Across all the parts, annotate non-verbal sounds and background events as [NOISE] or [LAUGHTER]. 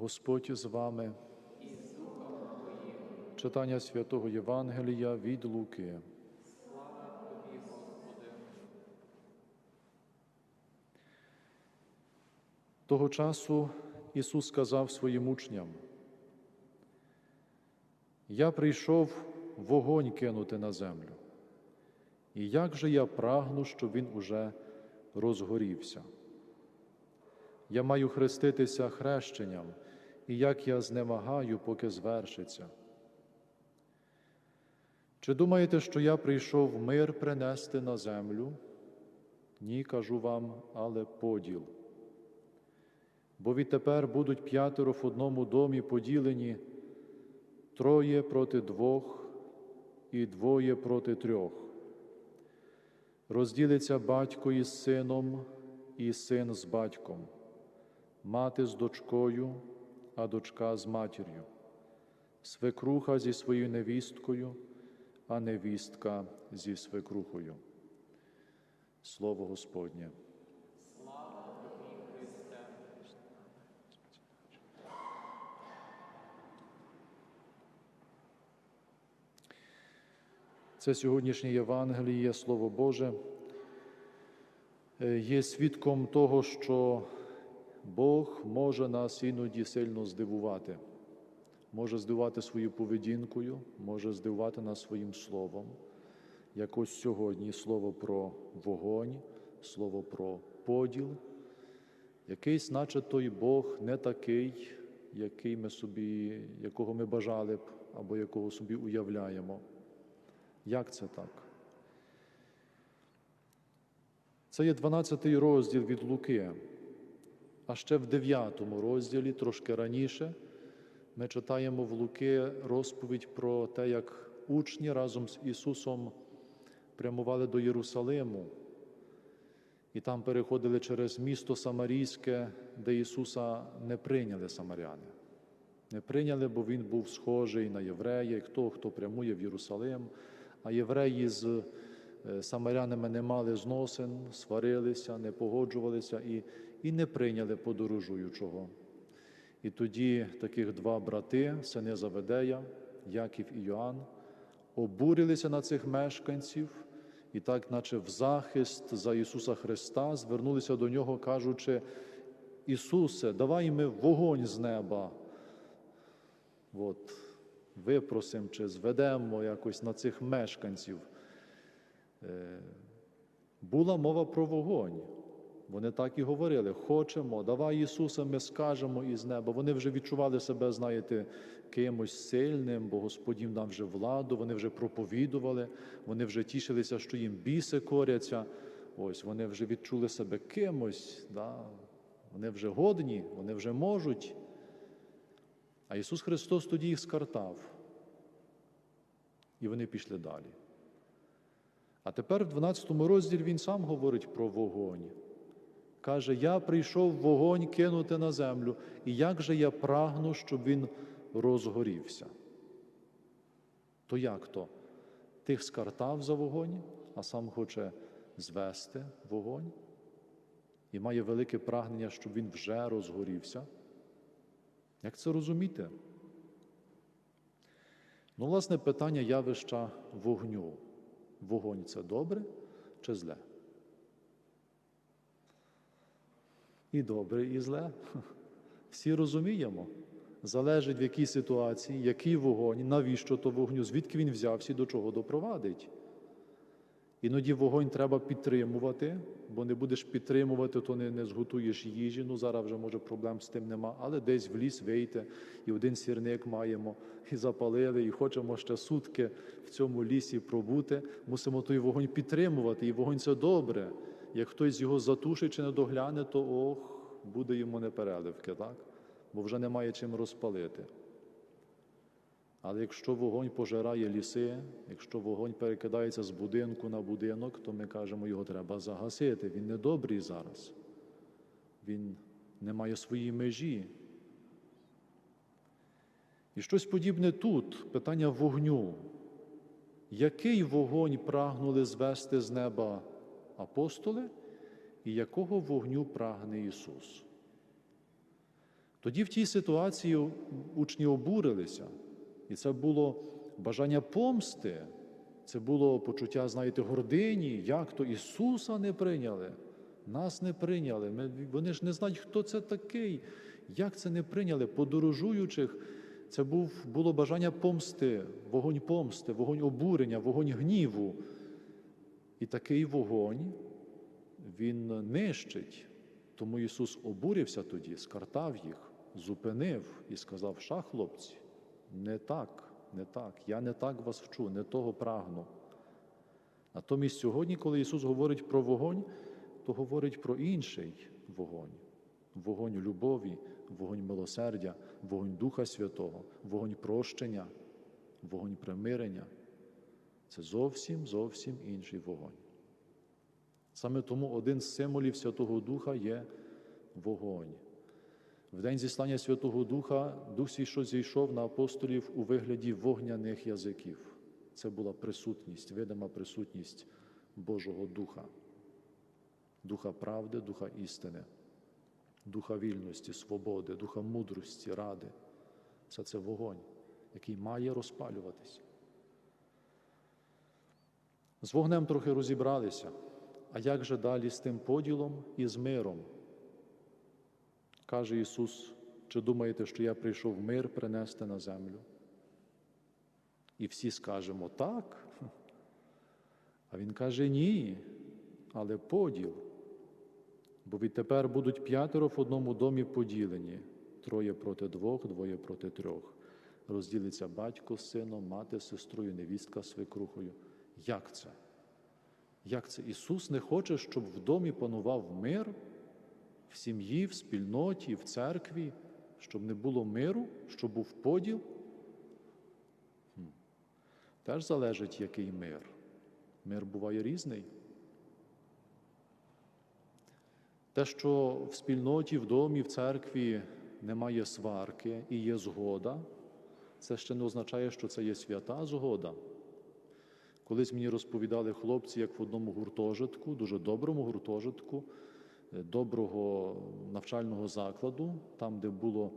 Господь з вами. Читання святого Євангелія від Луки. Того часу Ісус сказав своїм учням: Я прийшов вогонь кинути на землю, і як же я прагну, щоб він уже розгорівся. Я маю хреститися хрещенням, і як я знемагаю, поки звершиться. Чи думаєте, що я прийшов мир принести на землю? Ні, кажу вам, але поділ. Бо відтепер будуть п'ятеро в одному домі поділені троє проти двох і двоє проти трьох. Розділиться батько із сином, і син з батьком, мати з дочкою, а дочка з матір'ю, свекруха зі своєю невісткою, а невістка зі свекрухою. Слово Господнє. Це сьогоднішнє Євангеліє, Слово Боже, е, є свідком того, що Бог може нас іноді сильно здивувати, може здивувати своєю поведінкою, може здивувати нас своїм словом. Як ось сьогодні слово про вогонь, слово про поділ. Якийсь, наче той Бог не такий, який ми собі, якого ми бажали б, або якого собі уявляємо. Як це так? Це є 12 розділ від Луки. А ще в 9 розділі, трошки раніше, ми читаємо в Луки розповідь про те, як учні разом з Ісусом прямували до Єрусалиму і там переходили через місто Самарійське, де Ісуса не прийняли самаряни. Не прийняли, бо Він був схожий на єврея, як того, хто прямує в Єрусалим. А євреї з самарянами не мали зносин, сварилися, не погоджувалися і, і не прийняли подорожуючого. І тоді таких два брати, сини Заведея, Яків і Йоанн, обурилися на цих мешканців і так, наче в захист за Ісуса Христа, звернулися до Нього, кажучи: Ісусе, давай ми вогонь з неба. От, випросимо чи зведемо якось на цих мешканців. Була мова про вогонь. Вони так і говорили: хочемо, давай Ісуса, ми скажемо із неба. Вони вже відчували себе, знаєте, кимось сильним, бо Господь дав вже владу, вони вже проповідували, вони вже тішилися, що їм біси коряться. Ось вони вже відчули себе кимось, да? вони вже годні, вони вже можуть. А Ісус Христос тоді їх скартав. І вони пішли далі. А тепер в 12 розділі Він сам говорить про вогонь. Каже, я прийшов вогонь кинути на землю, і як же я прагну, щоб він розгорівся. То як то? Тих скартав за вогонь, а сам хоче звести вогонь і має велике прагнення, щоб він вже розгорівся. Як це розуміти? Ну, власне, питання явища вогню. Вогонь це добре чи зле? І добре, і зле. [LAUGHS] Всі розуміємо. Залежить в якій ситуації, який вогонь, навіщо то вогню, звідки він взявся і до чого допровадить. Іноді вогонь треба підтримувати, бо не будеш підтримувати, то не, не зготуєш їжі. Ну зараз вже може проблем з тим нема, але десь в ліс вийти, і один сірник маємо, і запалили, і хочемо ще сутки в цьому лісі пробути. Мусимо той вогонь підтримувати, і вогонь це добре. Як хтось його затушить чи не догляне, то ох, буде йому непереливки, так? бо вже немає чим розпалити. Але якщо вогонь пожирає ліси, якщо вогонь перекидається з будинку на будинок, то ми кажемо, його треба загасити. Він не добрий зараз. Він не має своїй межі. І щось подібне тут, питання вогню. Який вогонь прагнули звести з неба апостоли, і якого вогню прагне Ісус? Тоді в тій ситуації учні обурилися, і це було бажання помсти, це було почуття, знаєте, гордині, як то Ісуса не прийняли, нас не прийняли. Ми, вони ж не знають, хто це такий, як це не прийняли. Подорожуючих, це був, було бажання помсти, вогонь помсти, вогонь обурення, вогонь гніву. І такий вогонь він нищить. Тому Ісус обурився тоді, скартав їх, зупинив і сказав: Ша, хлопці, не так, не так, я не так вас вчу, не того прагну. Натомість сьогодні, коли Ісус говорить про вогонь, то говорить про інший вогонь вогонь любові, вогонь милосердя, вогонь Духа Святого, вогонь прощення, вогонь примирення. Це зовсім зовсім інший вогонь. Саме тому один з символів Святого Духа є вогонь. В день зіслання Святого Духа Дух Свій, зійшов на апостолів у вигляді вогняних язиків. Це була присутність, видима присутність Божого Духа, Духа правди, Духа істини, Духа вільності, свободи, Духа мудрості, ради. Все це вогонь, який має розпалюватися. З вогнем трохи розібралися. А як же далі з тим поділом і з миром? Каже Ісус, чи думаєте, що я прийшов мир принести на землю? І всі скажемо так. А Він каже ні, але поділ. Бо відтепер будуть п'ятеро в одному домі поділені, троє проти двох, двоє проти трьох. Розділиться батько з сином, мати з сестрою, невістка з свекрухою. Як це? Як це Ісус не хоче, щоб в домі панував мир, в сім'ї, в спільноті, в церкві, щоб не було миру, щоб був поділ? Теж залежить, який мир. Мир буває різний. Те, що в спільноті, в домі, в церкві немає сварки і є згода, це ще не означає, що це є свята згода. Колись мені розповідали хлопці, як в одному гуртожитку, дуже доброму гуртожитку, доброго навчального закладу, там, де було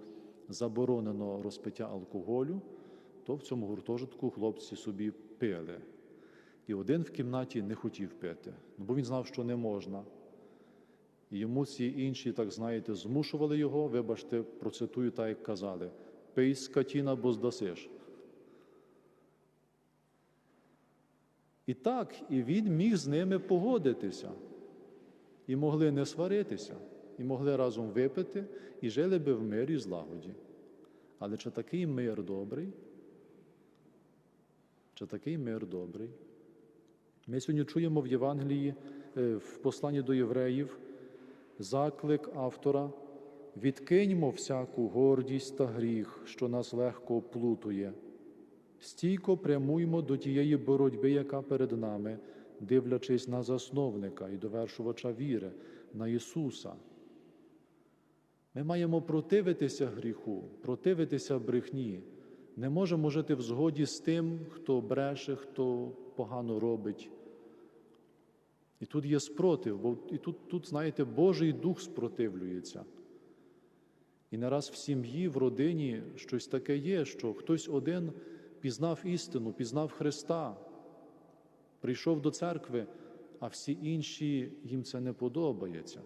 заборонено розпиття алкоголю, то в цьому гуртожитку хлопці собі пили. І один в кімнаті не хотів пити, бо він знав, що не можна. І йому ці інші, так знаєте, змушували його, вибачте, процитую так, як казали: пий скотіна, бо здасиш. І так, і він міг з ними погодитися, і могли не сваритися, і могли разом випити, і жили би в мирі і злагоді. Але чи такий мир добрий? Чи такий мир добрий? Ми сьогодні чуємо в Євангелії, е, в посланні до євреїв, заклик автора: відкиньмо всяку гордість та гріх, що нас легко оплутує. Стійко прямуймо до тієї боротьби, яка перед нами, дивлячись на засновника і довершувача віри, на Ісуса. Ми маємо противитися гріху, противитися брехні. Не можемо жити в згоді з тим, хто бреше, хто погано робить. І тут є спротив, бо і тут, тут, знаєте, Божий дух спротивлюється. І не раз в сім'ї, в родині щось таке є, що хтось один пізнав істину, пізнав Христа, прийшов до церкви, а всі інші їм це не подобається.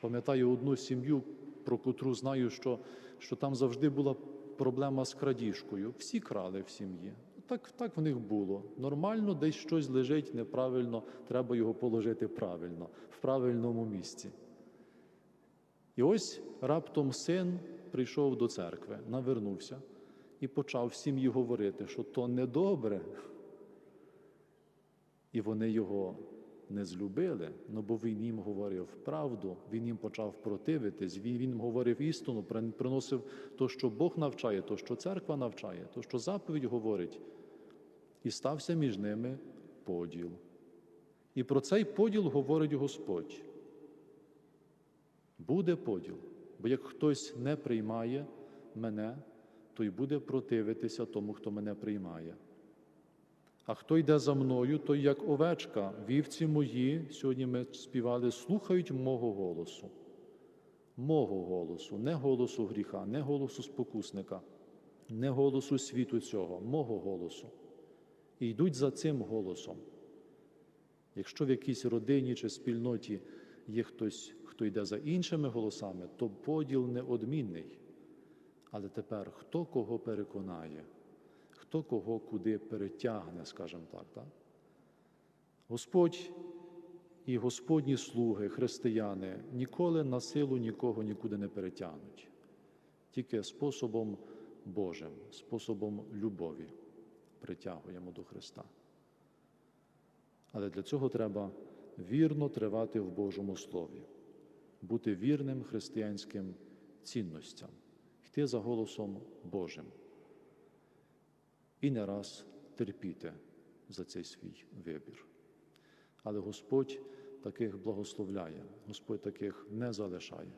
Пам'ятаю одну сім'ю, про котру знаю, що, що там завжди була проблема з крадіжкою. Всі крали в сім'ї. Так, так в них було. Нормально, десь щось лежить неправильно, треба його положити правильно, в правильному місці. І ось раптом син прийшов до церкви, навернувся і почав в сім'ї говорити, що то недобре. І вони його не злюбили, ну бо він їм говорив правду, він їм почав противитись, він їм говорив істину, приносив то, що Бог навчає, то, що церква навчає, то, що заповідь говорить. І стався між ними поділ. І про цей поділ говорить Господь. Буде поділ, бо як хтось не приймає мене, то й буде противитися тому, хто мене приймає. А хто йде за мною, той як овечка, вівці мої, сьогодні ми співали, слухають мого голосу. мого голосу, не голосу гріха, не голосу спокусника, не голосу світу цього, мого голосу. І йдуть за цим голосом. Якщо в якійсь родині чи спільноті є хтось, хто йде за іншими голосами, то поділ неодмінний. Але тепер хто кого переконає, хто кого куди перетягне, скажімо так. так? Господь і Господні слуги, християни ніколи на силу нікого нікуди не перетягнуть, тільки способом Божим, способом любові притягуємо до Христа. Але для цього треба вірно тривати в Божому Слові, бути вірним християнським цінностям, йти за голосом Божим і не раз терпіти за цей свій вибір. Але Господь таких благословляє, Господь таких не залишає.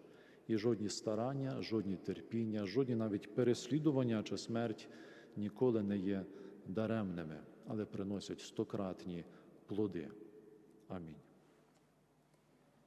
І жодні старання, жодні терпіння, жодні навіть переслідування чи смерть ніколи не є даремними, але приносять стократні плоди. Амінь.